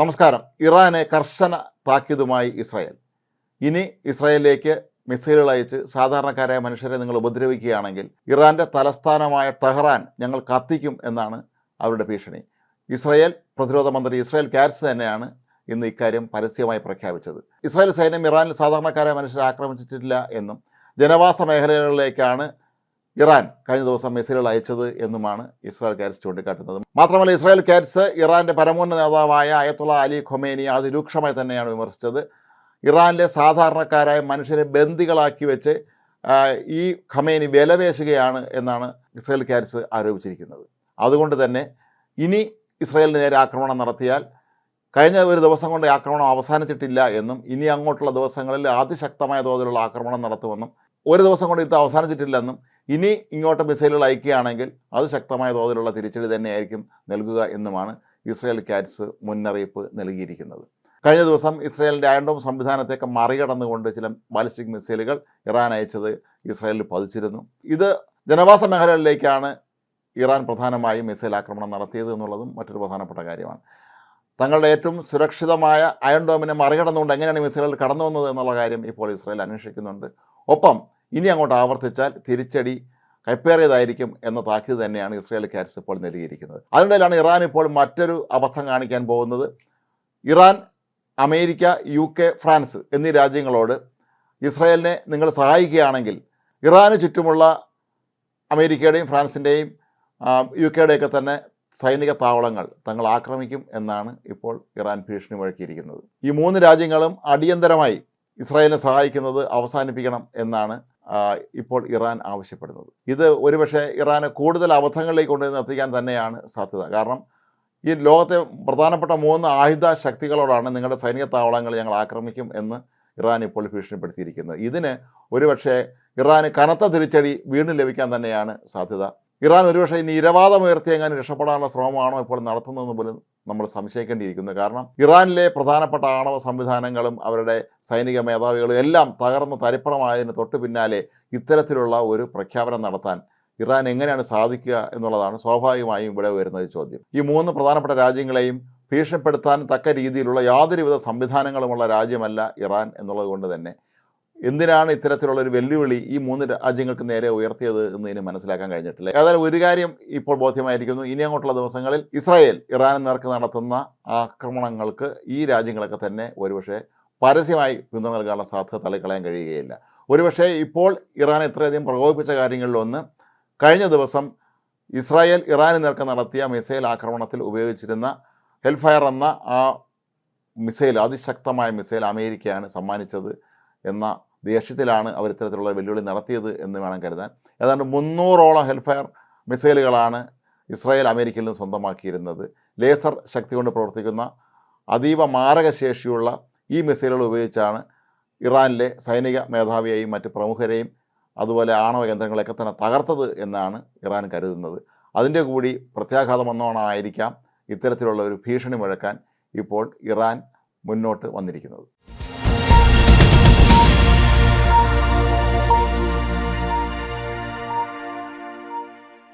നമസ്കാരം. ഇറാന് കർശന താക്കീതുമായി ഇസ്രായേൽ. ഇനി ഇസ്രായേലിലേക്ക് മിസൈലുകൾ അയച്ച് സാധാരണക്കാരായ മനുഷ്യരെ നിങ്ങൾ ഉപദ്രവിക്കുകയാണെങ്കിൽ ഇറാന്റെ തലസ്ഥാനമായ ടെഹ്റാൻ ഞങ്ങൾ കത്തിക്കും എന്നാണ് അവരുടെ ഭീഷണി. ഇസ്രായേൽ പ്രതിരോധ മന്ത്രി ഇസ്രായേൽ കാറ്റ്സ് തന്നെയാണ് ഇന്ന് ഇക്കാര്യം പരസ്യമായി പ്രഖ്യാപിച്ചത്. ഇസ്രായേൽ സൈന്യം ഇറാനിൽ സാധാരണക്കാരായ മനുഷ്യരെ ആക്രമിച്ചിട്ടില്ല എന്നും ജനവാസ മേഖലകളിലേക്കാണ് ഇറാൻ കഴിഞ്ഞ ദിവസം മിസൈലുകൾ അയച്ചത് എന്നുമാണ് ഇസ്രായേൽ കാറ്റ്സ് ചൂണ്ടിക്കാട്ടുന്നത്. മാത്രമല്ല ഇസ്രായേൽ കാറ്റ്സ് ഇറാന്റെ പരമോന്നത നേതാവായ അയത്തുള്ള അലി ഖൊമേനി അതിരൂക്ഷമായി തന്നെയാണ് വിമർശിച്ചത്. ഇറാനിലെ സാധാരണക്കാരായ മനുഷ്യരെ ബന്ദികളാക്കി വെച്ച് ഈ ഖമേനി വിലപേശുകയാണ് എന്നാണ് ഇസ്രായേൽ കാറ്റ്സ് ആരോപിച്ചിരിക്കുന്നത്. അതുകൊണ്ട് തന്നെ ഇനി ഇസ്രായേലിന് നേരെ ആക്രമണം നടത്തിയാൽ കഴിഞ്ഞ ഒരു ദിവസം കൊണ്ട് ആക്രമണം അവസാനിച്ചിട്ടില്ല എന്നും ഇനി അങ്ങോട്ടുള്ള ദിവസങ്ങളിൽ അതിശക്തമായ തോതിലുള്ള ആക്രമണം നടത്തുമെന്നും ഒരു ദിവസം കൊണ്ട് ഇത് അവസാനിച്ചിട്ടില്ലെന്നും ഇനി ഇങ്ങോട്ട് മിസൈലുകൾ അയക്കുകയാണെങ്കിൽ അത് ശക്തമായ തോതിലുള്ള തിരിച്ചടി തന്നെയായിരിക്കും നൽകുക എന്നുമാണ് ഇസ്രയേൽ കാറ്റ്സ് മുന്നറിയിപ്പ് നൽകിയിരിക്കുന്നത്. കഴിഞ്ഞ ദിവസം ഇസ്രയേലിന്റെ ആൻഡോം സംവിധാനത്തേക്ക് മറികടന്നുകൊണ്ട് ചില ബാലിസ്റ്റിക് മിസൈലുകൾ ഇറാൻ അയച്ചത് ഇസ്രയേലിൽ പതിച്ചിരുന്നു. ഇത് ജനവാസ മേഖലകളിലേക്കാണ് ഇറാൻ പ്രധാനമായും മിസൈൽ ആക്രമണം നടത്തിയത് എന്നുള്ളതും മറ്റൊരു പ്രധാനപ്പെട്ട കാര്യമാണ്. തങ്ങളുടെ ഏറ്റവും സുരക്ഷിതമായ അയൺ ഡോമിനെ മറികടന്നുകൊണ്ട് എങ്ങനെയാണ് മിസൈലുകൾ കടന്നു വന്നത് എന്നുള്ള കാര്യം ഇപ്പോൾ ഇസ്രായേൽ അന്വേഷിക്കുന്നുണ്ട്. ഒപ്പം ഇനി അങ്ങോട്ട് ആവർത്തിച്ചാൽ തിരിച്ചടി കൈപ്പേറിയതായിരിക്കും എന്ന താക്കീത് തന്നെയാണ് ഇസ്രായേൽ കാറ്റ്സ് ഇപ്പോൾ നൽകിയിരിക്കുന്നത്. അതിനിടയിലാണ് ഇറാൻ ഇപ്പോൾ മറ്റൊരു അബദ്ധം കാണിക്കാൻ പോകുന്നത്. Iran America U K France എന്നീ രാജ്യങ്ങളോട് ഇസ്രായേലിനെ നിങ്ങൾ സഹായിക്കുകയാണെങ്കിൽ ഇറാന് ചുറ്റുമുള്ള അമേരിക്കയുടെയും ഫ്രാൻസിന്റെയും യു കെയുടെയൊക്കെ തന്നെ സൈനിക താവളങ്ങൾ തങ്ങൾ ആക്രമിക്കും എന്നാണ് ഇപ്പോൾ ഇറാൻ ഭീഷണി മുഴക്കിയിരിക്കുന്നത്. ഈ മൂന്ന് രാജ്യങ്ങളും അടിയന്തരമായി ഇസ്രായേലിനെ സഹായിക്കുന്നത് അവസാനിപ്പിക്കണം എന്നാണ് ഇപ്പോൾ ഇറാൻ ആവശ്യപ്പെടുന്നത്. ഇത് ഒരുപക്ഷെ ഇറാന് കൂടുതൽ അബദ്ധങ്ങളിലേക്ക് കൊണ്ടുവന്ന് എത്തിക്കാൻ തന്നെയാണ് സാധ്യത. കാരണം ഈ ലോകത്തെ പ്രധാനപ്പെട്ട മൂന്ന് ആയുധ ശക്തികളോടാണ് നിങ്ങളുടെ സൈനിക താവളങ്ങൾ ഞങ്ങൾ ആക്രമിക്കും എന്ന് ഇറാൻ ഇപ്പോൾ ഭീഷണിപ്പെടുത്തിയിരിക്കുന്നത്. ഇതിന് ഒരുപക്ഷെ ഇറാന് കനത്ത തിരിച്ചടി വീണ്ടും ലഭിക്കാൻ തന്നെയാണ് സാധ്യത. ഇറാൻ ഒരുപക്ഷെ ഇനി ഇരവാദം ഉയർത്തിയെങ്ങാനും രക്ഷപ്പെടാനുള്ള ശ്രമമാണോ ഇപ്പോൾ നടത്തുന്നതെന്ന് പോലും നമ്മൾ സംശയിക്കേണ്ടിയിരിക്കുന്നു. കാരണം ഇറാനിലെ പ്രധാനപ്പെട്ട ആണവ സംവിധാനങ്ങളും അവരുടെ സൈനിക മേധാവികളും എല്ലാം തകർന്ന് തരിപ്പണമായതിന് തൊട്ട് പിന്നാലെ ഇത്തരത്തിലുള്ള ഒരു പ്രഖ്യാപനം നടത്താൻ ഇറാൻ എങ്ങനെയാണ് സാധിക്കുക എന്നുള്ളതാണ് സ്വാഭാവികമായും ഇവിടെ വരുന്ന ചോദ്യം. ഈ മൂന്ന് പ്രധാനപ്പെട്ട രാജ്യങ്ങളെയും ഭീഷണിപ്പെടുത്താൻ തക്ക രീതിയിലുള്ള യാതൊരുവിധ സംവിധാനങ്ങളുമുള്ള രാജ്യമല്ല ഇറാൻ എന്നുള്ളത് കൊണ്ട് തന്നെ. എന്തിനാണ് ഇത്തരത്തിലുള്ള ഒരു വെല്ലുവിളി ഈ മൂന്ന് രാജ്യങ്ങൾക്ക് നേരെ ഉയർത്തിയത് എന്ന് ഇനി മനസ്സിലാക്കാൻ കഴിഞ്ഞിട്ടില്ല? ഏതായാലും ഒരു കാര്യം ഇപ്പോൾ ബോധ്യമായിരിക്കുന്നു. ഇനി അങ്ങോട്ടുള്ള ദിവസങ്ങളിൽ ഇസ്രായേൽ ഇറാൻ നേർക്ക് നടത്തുന്ന ആക്രമണങ്ങൾക്ക് ഈ രാജ്യങ്ങളൊക്കെ തന്നെ ഒരുപക്ഷെ പരസ്യമായി പിന്തുണ നൽകാനുള്ള സാധ്യത തള്ളിക്കളയാൻ കഴിയുകയില്ല. ഒരുപക്ഷെ ഇപ്പോൾ ഇറാൻ ഇത്രയധികം പ്രകോപിപ്പിച്ച കാര്യങ്ങളിലൊന്ന് കഴിഞ്ഞ ദിവസം ഇസ്രായേൽ ഇറാന് നേർക്ക് നടത്തിയ മിസൈൽ ആക്രമണത്തിൽ ഉപയോഗിച്ചിരുന്ന ഹെൽഫയർ എന്ന ആ മിസൈൽ അതിശക്തമായ മിസൈൽ അമേരിക്കയാണ് സമ്മാനിച്ചത് എന്ന ദേഷ്യത്തിലാണ് അവർ ഇത്തരത്തിലുള്ള വെല്ലുവിളി നടത്തിയത് എന്ന് വേണം കരുതാൻ. ഏതാണ്ട് മുന്നൂറോളം ഹെൽഫയർ മിസൈലുകളാണ് ഇസ്രായേൽ അമേരിക്കയിൽ നിന്ന് സ്വന്തമാക്കിയിരുന്നത്. ലേസർ ശക്തി കൊണ്ട് പ്രവർത്തിക്കുന്ന അതീവ മാരകശേഷിയുള്ള ഈ മിസൈലുകൾ ഉപയോഗിച്ചാണ് ഇറാനിലെ സൈനിക മേധാവിയെയും മറ്റ് പ്രമുഖരെയും അതുപോലെ ആണവ കേന്ദ്രങ്ങളെയൊക്കെ തന്നെ തകർത്തത് എന്നാണ് ഇറാൻ കരുതുന്നത്. അതിന്റെ കൂടി പ്രത്യാഘാതം വന്നോണമായിരിക്കാം ഇത്തരത്തിലുള്ള ഒരു ഭീഷണി മുഴക്കാൻ ഇപ്പോൾ ഇറാൻ മുന്നോട്ട് വന്നിരിക്കുന്നത്.